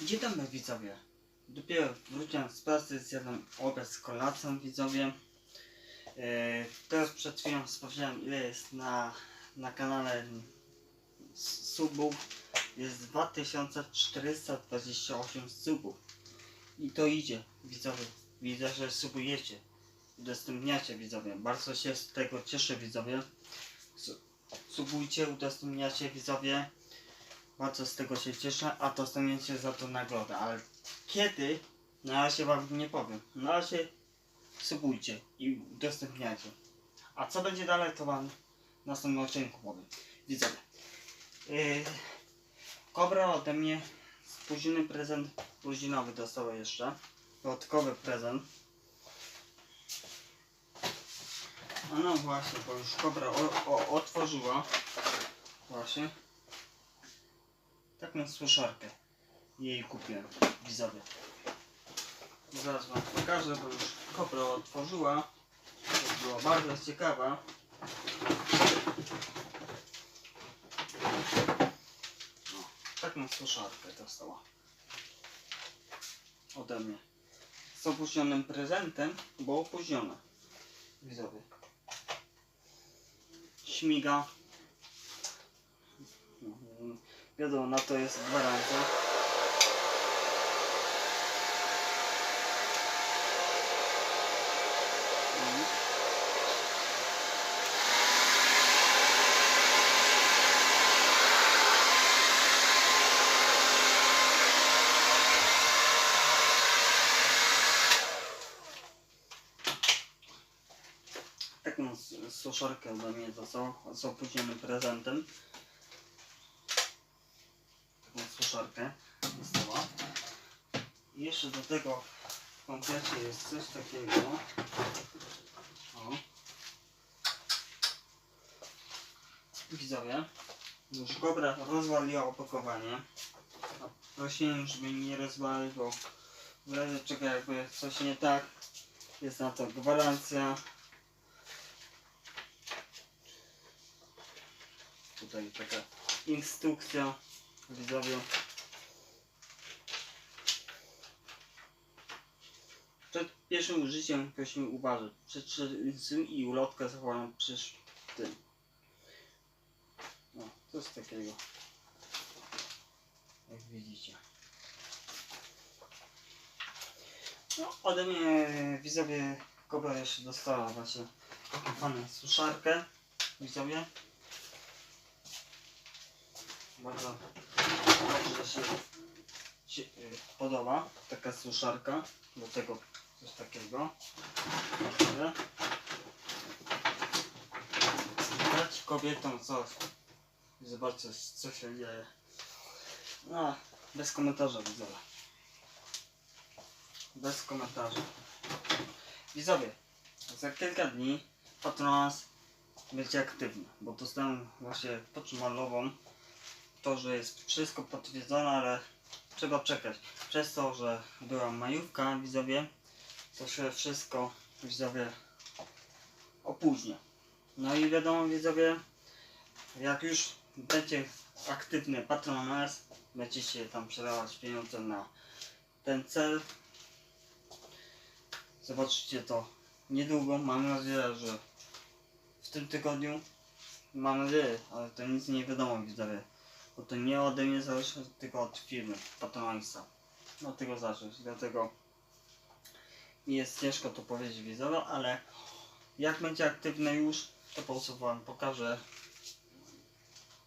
Dobry widzowie. Dopiero wróciłem z pracy, zjadłem obiad z kolacją widzowie. E, teraz przed chwilą sprawdziłem ile jest na, na kanale subów. Jest 2428 subów. I to idzie widzowie. Widzę, że subujecie. Udostępniacie widzowie. Bardzo się z tego cieszę widzowie. Su- Subujcie, udostępniacie widzowie. Bardzo z tego się cieszę, a dostaniecie za to nagrodę, ale kiedy? Na razie wam nie powiem. Na razie subujcie i udostępniajcie. A co będzie dalej, to wam w następnym odcinku powiem. Widzowie. Yy, Kobra ode mnie spóźniony prezent urodzinowy dostała jeszcze. Dodatkowy prezent. No właśnie, bo już Kobra o, o, otworzyła. Właśnie. Taką suszarkę jej kupiłem, widzowie. Zaraz wam pokażę, bo już kopra otworzyła. Była bardzo ciekawa. No, taką suszarkę dostała. Ode mnie. Z opóźnionym prezentem, bo opóźniona. Widzowie. Śmiga. Wiadomo, na to jest gwarancja. Taką suszarkę ode mnie dostał z opóźnionym prezentem suszarkę dostała. I jeszcze do tego w komplecie jest coś takiego. O. Widzowie, już Kobra rozwaliła opakowanie. A Prosiłem, żeby nie rozwalić, bo w razie czego jakby coś nie tak, jest na to gwarancja. Tutaj taka instrukcja widzowie. Przed pierwszym użyciem prosimy uważać. Przetrzymaj i ulotkę zachowaną przy tym. No, coś takiego. Jak widzicie. No, ode mnie widzowie Kobra jeszcze dostała właśnie taką fajną suszarkę. Widzowie. Bardzo dobrze się, się y, podoba taka suszarka. Do tego coś takiego. Dać kobietom coś. Zobaczcie co się dzieje. No, bez komentarza widzowie. Bez komentarza. Widzowie, za kilka dni Patronas będzie aktywny, bo dostałem właśnie poczmalową to, że jest wszystko potwierdzone, ale trzeba czekać. Przez to, że była majówka, widzowie, to się wszystko, widzowie, opóźnia. No i wiadomo, widzowie, jak już będzie aktywny Patronas, będziecie tam przelewać pieniądze na ten cel. Zobaczycie to niedługo, mam nadzieję, że w tym tygodniu, mam nadzieję, ale to nic nie wiadomo, widzowie bo to nie ode mnie zależy, tylko od firmy Patronisa. Od tego zacząć, dlatego mi jest ciężko to powiedzieć widzowo, ale jak będzie aktywne już, to po prostu wam pokażę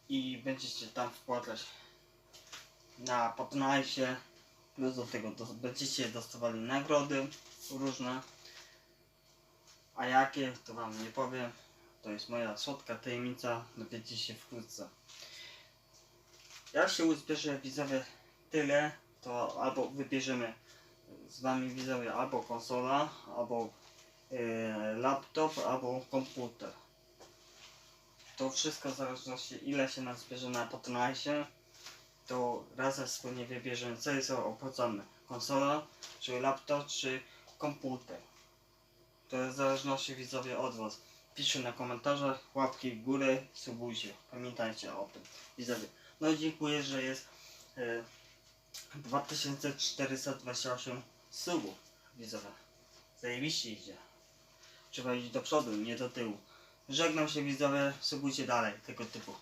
i będziecie tam wpłacać na Patronisie, plus do tego dos- będziecie dostawali nagrody różne, a jakie to wam nie powiem, to jest moja słodka tajemnica, dowiecie się wkrótce. Jak się uzbierze widzowie tyle, to albo wybierzemy z wami widzowie albo konsola, albo e, laptop, albo komputer. To wszystko w zależności ile się nas zbierze na Patronite, to razem wspólnie wybierzemy co jest opłacane. Konsola, czy laptop, czy komputer. To jest w zależności widzowie od was. Piszcie na komentarzach, łapki w górę, subujcie. Pamiętajcie o tym. Widzowie. No dziękuję, że jest e, 2428 subów widzowie. Zajebiście idzie. Trzeba iść do przodu, nie do tyłu. Żegnam się widzowie, subujcie dalej tego typu.